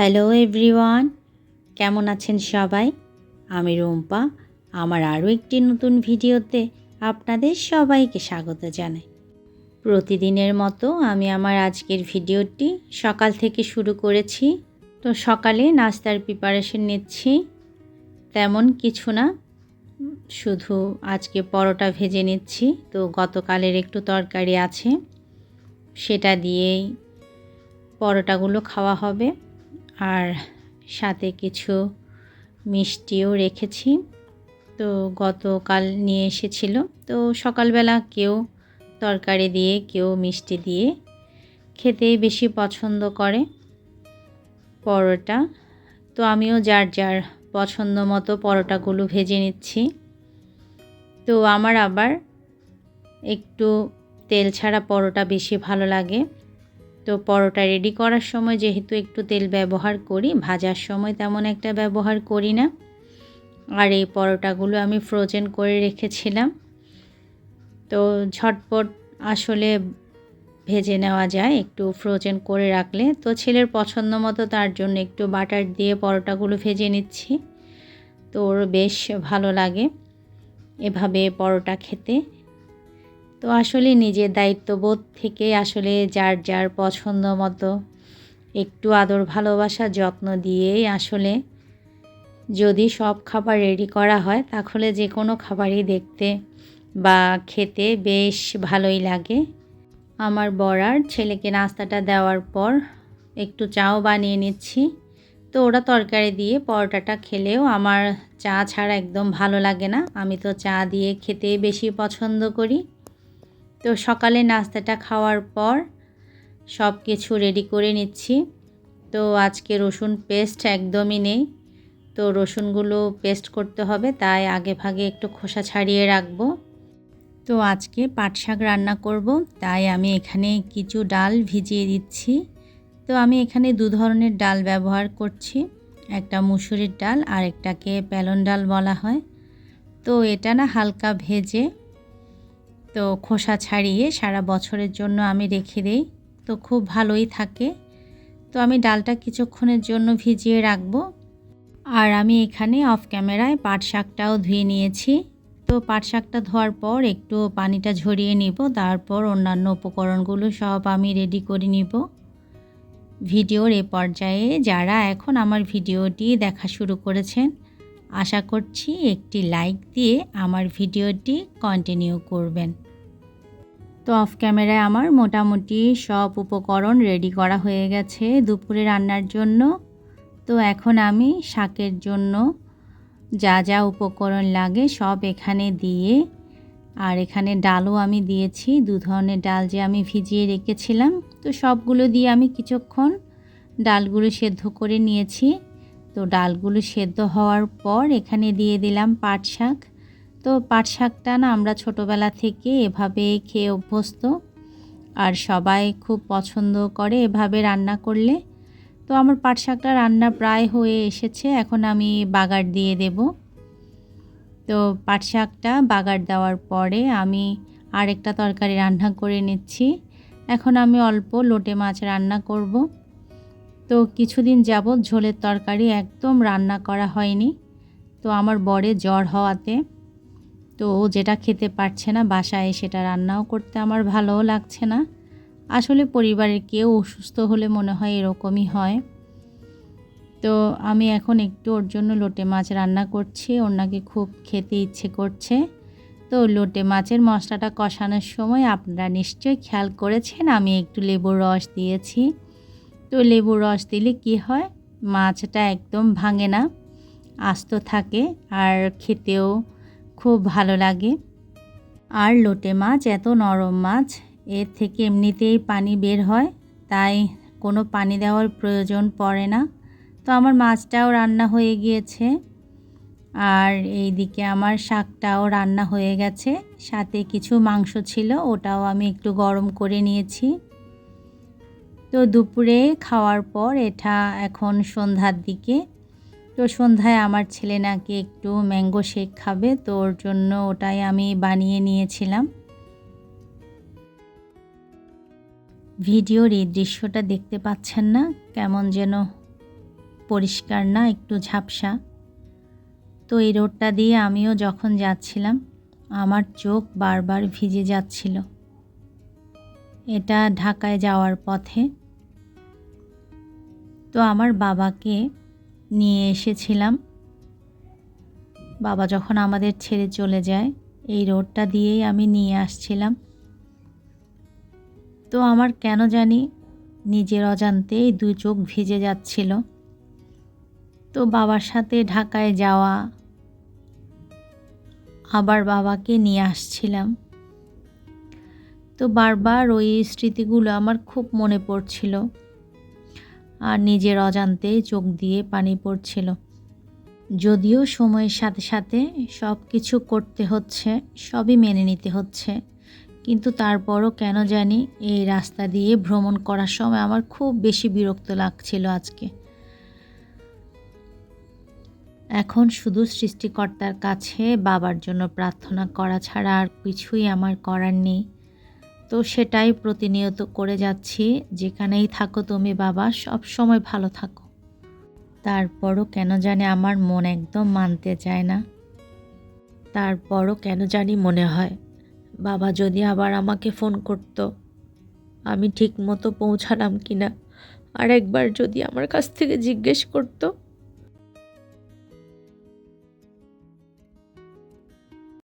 Hello everyone কেমন আছেন সবাই? আমি রুম্পা। আমার আরও একটি নতুন ভিডিওতে আপনাদের সবাইকে স্বাগত জানাই। প্রতিদিনের মতো আমি আমার আজকের ভিডিওটি সকাল থেকে শুরু করেছি। তো সকালে নাস্তার প্রিপারেশন নিচ্ছি। তেমন কিছু না। শুধু আজকে পরোটা ভেজে নিচ্ছি। তো গতকালের একটু তরকারি আছে। সেটা দিয়েই পরোটাগুলো খাওয়া হবে। আর সাথে কিছু মিষ্টিও রেখেছি। তো গতকাল নিয়ে এসেছিল। তো সকালবেলা কেউ তরকারি দিয়ে, কেউ মিষ্টি দিয়ে খেতেই বেশি পছন্দ করে পরোটা। তো আমিও যার যার পছন্দ মতো পরোটাগুলো ভেজে নিচ্ছি। তো আমার আবার একটু তেল ছাড়া পরোটা বেশি ভালো লাগে। তো পরোটা রেডি করার সময় যেহেতু একটু তেল ব্যবহার করি, ভাজার সময় তেমন একটা ব্যবহার করি না। আর এই পরোটাগুলো আমি ফ্রোজেন করে রেখেছিলাম। তো ঝটপট আসলে ভেজে নেওয়া যায় একটু ফ্রোজেন করে রাখলে। তো ছেলের পছন্দ মতো তার জন্য একটু বাটার দিয়ে পরোটাগুলো ভেজে নিচ্ছি। তো ওর বেশ ভালো লাগে এভাবে পরোটা খেতে। তো আসলে নিজের দায়িত্ববোধ থেকে আসলে যার যার পছন্দ মতো একটু আদর ভালোবাসা যত্ন দিয়েই আসলে যদি সব খাবার রেডি করা হয়, তাহলে যে কোনো খাবারই দেখতে বা খেতে বেশ ভালোই লাগে। আমার বড়ার ছেলেকে নাস্তাটা দেওয়ার পর একটু চাও বানিয়ে নিচ্ছি। তো ওরা তরকারি দিয়ে পরোটাটা খেলেও আমার চা ছাড়া একদম ভালো লাগে না। আমি তো চা দিয়ে খেতে বেশি পছন্দ করি। তো সকালে নাস্তাটা খাওয়ার পর সব কিছু রেডি করে নিচ্ছি। তো আজকে রসুন পেস্ট একদমই নেই। তো রসুনগুলো পেস্ট করতে হবে, তাই আগে ভাগে একটু খোসা ছাড়িয়ে রাখব। তো আজকে পাট শাক রান্না করব, তাই আমি এখানে কিছু ডাল ভিজিয়ে দিচ্ছি। তো আমি এখানে দু ধরনের ডাল ব্যবহার করছি, একটা মুসুরির ডাল আর একটাকে প্যালন ডাল বলা হয়। তো এটা না হালকা ভেজে তো খোসা ছাড়িয়ে সারা বছরের জন্য আমি রেখে দেই। তো খুব ভালোই থাকে। তো আমি ডালটা কিছুক্ষণের জন্য ভিজিয়ে রাখব। আর আমি এখানে অফ ক্যামেরায় পাট শাকটাও ধুয়ে নিয়েছি। তো পাট শাকটা ধোয়ার পর একটু পানিটা ঝরিয়ে নিব। তারপর অন্যান্য উপকরণগুলো সব আমি রেডি করে নিব। ভিডিওর এ পর্যায়ে যারা এখন আমার ভিডিওটি দেখা শুরু করেছেন আশা করছি একটি লাইক দিয়ে আমার ভিডিওটি কন্টিনিউ করবেন। তো অফ ক্যামেরায় আমার মোটামুটি সব উপকরণ রেডি করা হয়ে গেছে দুপুরে রান্নার জন্য। তো এখন আমি শাকের জন্য যা যা উপকরণ লাগে সব এখানে দিয়ে আর এখানে ডালও আমি দিয়েছি, দু ধরনের ডাল যে আমি ভিজিয়ে রেখেছিলাম। তো সবগুলো দিয়ে আমি কিছুক্ষণ ডালগুলো সেদ্ধ করে নিয়েছি। তো ডালগুলো সেদ্ধ হওয়ার পর এখানে দিয়ে দিলাম পাট শাক। তো পাট শাকটা না আমরা ছোটোবেলা থেকে এভাবে খেয়ে অভ্যস্ত আর সবাই খুব পছন্দ করে এভাবে রান্না করলে। তো আমার পাট শাকটা রান্না প্রায় হয়ে এসেছে, এখন আমি বাগার দিয়ে দেব। তো পাট শাকটা বাগার দেওয়ার পরে আমি আরেকটা তরকারি রান্না করে নিচ্ছি। এখন আমি অল্প লোটে মাছ রান্না করব। তো কিছুদিন যাবৎ ঝোলের তরকারি একদম রান্না করা হয়নি। তো আমার বরে জ্বর হওয়াতে তো ও যেটা খেতে পারছে না বাসায় সেটা রান্নাও করতে আমার ভালোও লাগছে না। আসলে পরিবারের কেউ অসুস্থ হলে মনে হয় এরকমই হয়। তো আমি এখন একটু ওর জন্য লোটে মাছ রান্না করছি, ওর নাকি খুব খেতে ইচ্ছে করছে। তো লোটে মাছের মশলাটা কষানোর সময় আপনারা নিশ্চয়ই খেয়াল করেছেন, আমি একটু লেবুর রস দিয়েছি। তো লেবুর রস দিলে কি হয়? মাছটা একদম ভাঙে না, আস্ত থাকে আর খেতেও খুব ভালো লাগে। আর লোটে মাছ, এত নরম মাছ, এর থেকে এমনিতেই পানি বের হয়, তাই কোনো পানি দেওয়ার প্রয়োজন পড়ে না। তো আমার মাছটাও রান্না হয়ে গিয়েছে। আর এই দিকে আমার শাকটাও রান্না হয়ে গেছে, সাথে কিছু মাংস ছিল, ওটাও আমি একটু গরম করে নিয়েছি। তো দুপুরে খাওয়ার পর এটা এখন সন্ধ্যার দিকে। তো সন্ধ্যায় আমার ছেলে নাকি একটু ম্যাঙ্গো শেক খাবে, তো ওর জন্য ওটাই আমি বানিয়ে নিয়েছিলাম। ভিডিওর এই দৃশ্যটা দেখতে পাচ্ছেন না? কেমন যেন পরিষ্কার না, একটু ঝাপসা। তো এই রোডটা দিয়ে আমিও যখন যাচ্ছিলাম, আমার চোখ বারবার ভিজে যাচ্ছিল। এটা ঢাকায় যাওয়ার পথে। তো আমার বাবাকে নিয়ে এসেছিলাম। বাবা যখন আমাদের ছেড়ে চলে যায়, এই রোডটা দিয়েই আমি নিয়ে আসছিলাম। তো আমার কেন জানি নিজের অজান্তেই দু চোখ ভিজে যাচ্ছিল। তো বাবার সাথে ঢাকায় যাওয়া, আবার বাবাকে নিয়ে আসছিলাম। তো বারবার ওই স্মৃতিগুলো আমার খুব মনে পড়ছিল। আর নিজের অজান্তে চোখ দিয়ে পানি পড়ছিল। যদিও সময়ের সাথে সাথে সব কিছু করতে হচ্ছে, সবই মেনে নিতে হচ্ছে। কিন্তু তারপরও কেন জানি এই রাস্তা দিয়ে ভ্রমণ করার সময় আমার খুব বেশি বিরক্ত লাগছিল আজকে। এখন শুধু সৃষ্টিকর্তার কাছে বাবার জন্য প্রার্থনা করা ছাড়া আর কিছুই আমার করার নেই। তো সেটাই প্রতিনিয়ত করে যাচ্ছি। যেখানেই থাকো তুমি বাবা, সব সময় ভালো থাকো। তারপরও কেন জানি আমার মন একদম মানতে চায় না। তারপরও কেন জানি মনে হয়, বাবা যদি আবার আমাকে ফোন করত, আমি ঠিক মতো পৌঁছালাম কি না আর একবার যদি আমার কাছ থেকে জিজ্ঞেস করতো